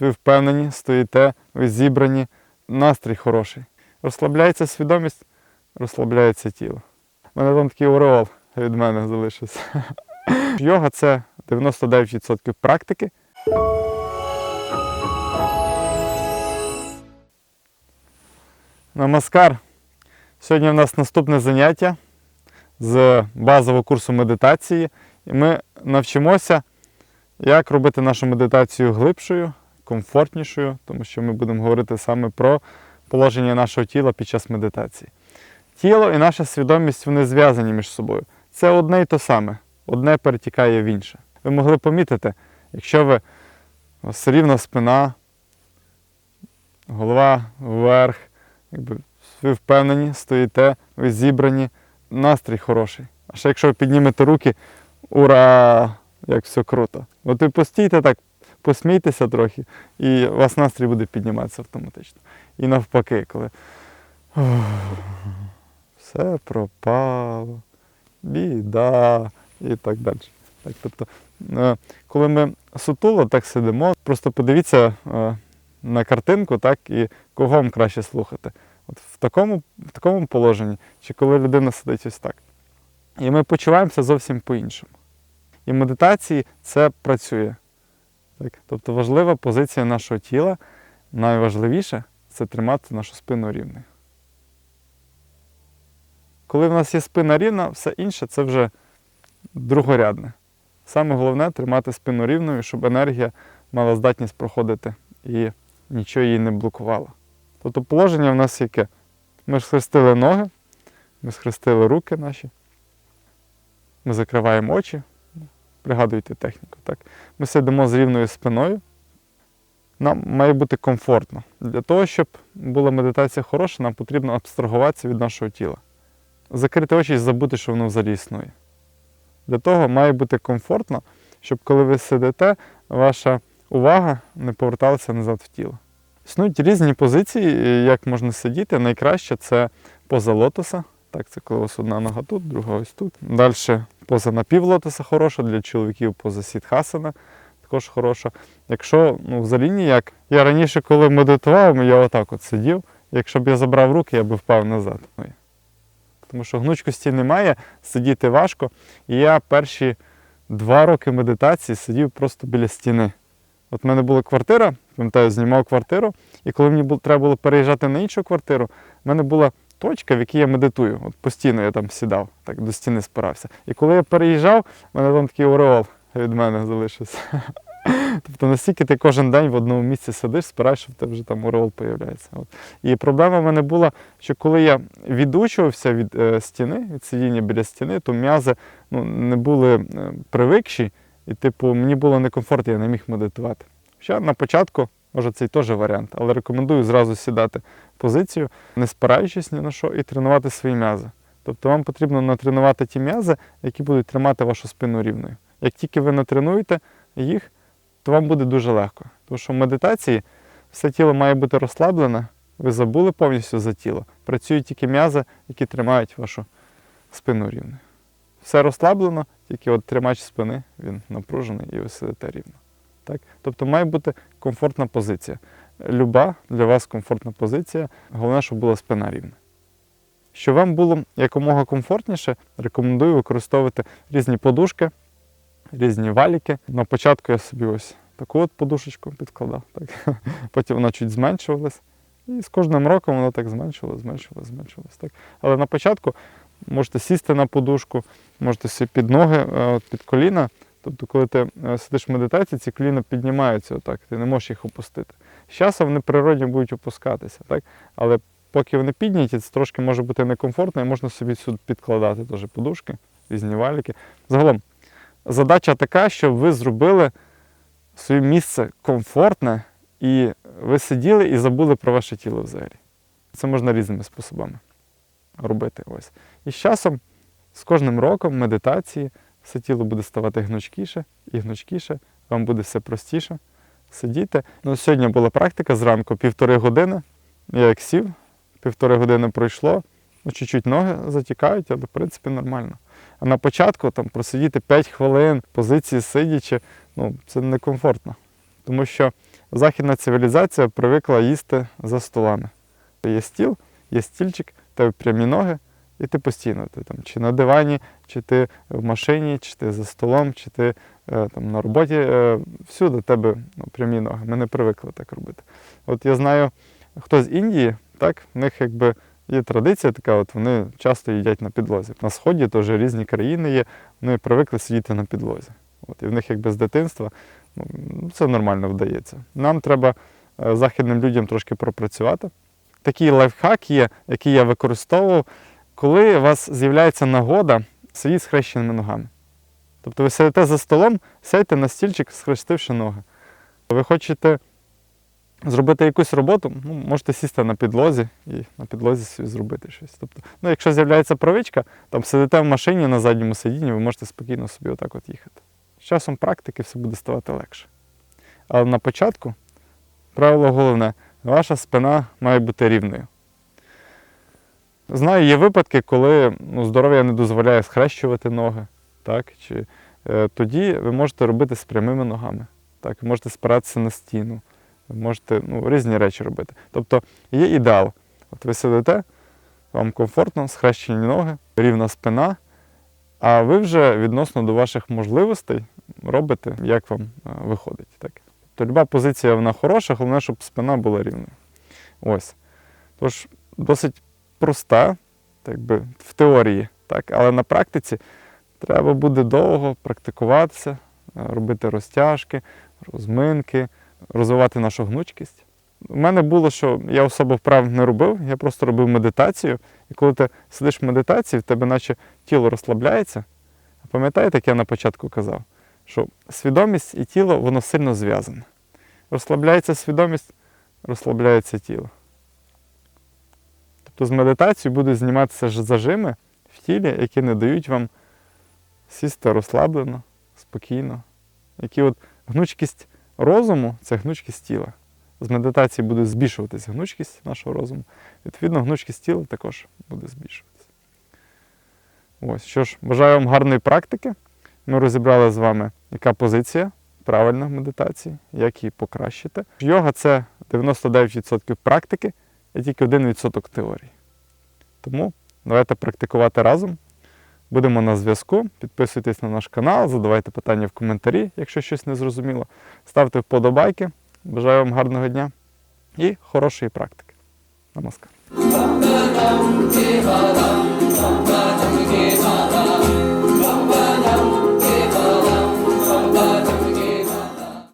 ви впевнені, стоїте, ви зібрані, настрій хороший. Розслабляється свідомість, розслабляється тіло. У мене там такий ореол від мене залишився. Йога це 99% практики. Намаскар. Сьогодні у нас наступне заняття з базового курсу медитації. І ми навчимося, як робити нашу медитацію глибшою, комфортнішою, тому що ми будемо говорити саме про положення нашого тіла під час медитації. Тіло і наша свідомість вони зв'язані між собою. Це одне й то саме, одне перетікає в інше. Ви могли помітити, якщо ви вас рівна спина, голова вверх, якби ви впевнені, стоїте, ви зібрані, настрій хороший. А ще якщо ви піднімете руки, ура! Як все круто. От ви постійте так, посмійтеся трохи, і у вас настрій буде підніматися автоматично. І навпаки, коли все пропало, біда і так далі. Так, тобто, е, коли ми сутуло так сидимо, просто подивіться е, на картинку, так, і кого вам краще слухати. От в такому, в такому положенні, чи коли людина сидить ось так. І ми почуваємося зовсім по-іншому. І медитації це працює. Так? Тобто важлива позиція нашого тіла, найважливіше це тримати нашу спину рівною. Коли в нас є спина рівна, все інше це вже другорядне. Саме головне тримати спину рівною, щоб енергія мала здатність проходити і нічого її не блокувало. Тобто положення в нас яке? Ми схрестили ноги, ми схрестили руки наші, ми закриваємо очі, пригадуйте техніку. Так? Ми сидимо з рівною спиною. Нам має бути комфортно. Для того, щоб була медитація хороша, нам потрібно абстрагуватися від нашого тіла. Закрити очі і забути, що воно взагалі існує. Для того має бути комфортно, щоб коли ви сидите, ваша увага не поверталася назад в тіло. Існують різні позиції, як можна сидіти. Найкраще це поза лотоса. Так, це коли у вас одна нога тут, друга ось тут. Далі поза напівлотоса хороша, для чоловіків поза сітхасана також хороша. Якщо ну, взагалі ніяк. Я раніше, коли медитував, я отак от сидів. Якщо б я забрав руки, я б впав назад. Тому що гнучкості немає, сидіти важко. І я перші два роки медитації сидів просто біля стіни. От в мене була квартира, пам'ятаю, знімав квартиру, і коли мені треба було переїжджати на іншу квартиру, в мене була точка, в якій я медитую. От постійно я там сідав, так до стіни спирався. І коли я переїжджав, в мене там такий ореол від мене залишився. Тобто настільки ти кожен день в одному місці сидиш, спираєш, що в тебе вже там ореол появляється. От. І проблема в мене була, що коли я відучувався від е, стіни, від сидіння біля стіни, то м'язи ну, не були е, привикші, і типу, мені було некомфортно, я не міг медитувати. Хоча на початку, може, це і теж варіант, але рекомендую зразу сідати в позицію, не спираючись ні на що, і тренувати свої м'язи. Тобто вам потрібно натренувати ті м'язи, які будуть тримати вашу спину рівною. Як тільки ви натренуєте їх, то вам буде дуже легко. Тому що в медитації все тіло має бути розслаблене, ви забули повністю за тіло. Працюють тільки м'язи, які тримають вашу спину рівною. Все розслаблено, тільки от тримач спини, він напружений і ви сидите рівно. Так? Тобто має бути комфортна позиція. Люба для вас комфортна позиція, головне, щоб була спина рівна. Щоб вам було якомога комфортніше, рекомендую використовувати різні подушки, різні валіки. На початку я собі ось таку от подушечку підкладав. Так. Потім вона чуть зменшувалась. І з кожним роком вона так зменшувалась, зменшувалась. Так. Але на початку можете сісти на подушку, можете під ноги, е, під коліна. Тобто, коли ти е, сидиш в медитації, ці коліна піднімаються отак, ти не можеш їх опустити. З часом вони природні будуть опускатися, так? але поки вони підняті, це трошки може бути некомфортно, і можна собі сюди підкладати теж подушки, різні валіки. Загалом, задача така, щоб ви зробили своє місце комфортне, і ви сиділи і забули про ваше тіло взагалі. Це можна різними способами робити. Ось. І з часом, з кожним роком медитації, все тіло буде ставати гнучкіше і гнучкіше, вам буде все простіше сидіти. Ну, сьогодні була практика зранку півтори години. Я як сів, півтори години пройшло, ну, чуть-чуть ноги затікають, але в принципі нормально. А на початку там просидіти 5 хвилин позиції сидячи, ну, це некомфортно. Тому що західна цивілізація привикла їсти за столами. Є стіл, є стільчик, тебе прямі ноги, і ти постійно ти там чи на дивані, чи ти в машині, чи ти за столом, чи ти е, там на роботі. Е, всюди тебе ну, прямі ноги. Ми не привикли так робити. От я знаю, хто з Індії, так, в них якби є традиція така, от вони часто їдять на підлозі. На сході теж різні країни є, вони привикли сидіти на підлозі. От, і в них якби з дитинства ну, це нормально вдається. Нам треба е, західним людям трошки пропрацювати. Такий лайфхак є, який я використовував, коли у вас з'являється нагода сидіти з хрещеними ногами. Тобто ви сидите за столом, сядьте на стільчик, схрестивши ноги. Ви хочете зробити якусь роботу, ну, можете сісти на підлозі і на підлозі собі зробити щось. Тобто, ну, якщо з'являється привичка, там сидите в машині на задньому сидінні, ви можете спокійно собі отак от їхати. З часом практики все буде ставати легше. Але на початку правило головне, ваша спина має бути рівною. Знаю, є випадки, коли ну, здоров'я не дозволяє схрещувати ноги. Так? Чи, е, тоді ви можете робити з прямими ногами. Так? Можете спиратися на стіну, можете ну, різні речі робити. Тобто є ідеал. От ви сидите, вам комфортно, схрещені ноги, рівна спина, а ви вже відносно до ваших можливостей робите, як вам е, виходить. Так? Тобто люба позиція вона хороша, головне, щоб спина була рівною. Ось. Тож досить проста, так би, в теорії, так? але на практиці треба буде довго практикуватися, е, робити розтяжки, розминки, розвивати нашу гнучкість. У мене було, що я особо вправ не робив, я просто робив медитацію. І коли ти сидиш в медитації, в тебе наче тіло розслабляється. Пам'ятаєте, як я на початку казав, що свідомість і тіло воно сильно зв'язане. Розслабляється свідомість, розслабляється тіло. Тобто з медитацією будуть зніматися зажими в тілі, які не дають вам сісти розслаблено, спокійно. Які от гнучкість розуму це гнучкість тіла. З медитації буде збільшуватися гнучкість нашого розуму. Відповідно, гнучкість тіла також буде збільшуватися. Ось, що ж, бажаю вам гарної практики. Ми розібрали з вами, яка позиція правильна в медитації, як її покращити. Йога це 99% практики і тільки 1% теорії. Тому давайте практикувати разом. Будемо на зв'язку. Підписуйтесь на наш канал, задавайте питання в коментарі, якщо щось не зрозуміло. Ставте вподобайки. Бажаю вам гарного дня і хорошої практики. Намаскар.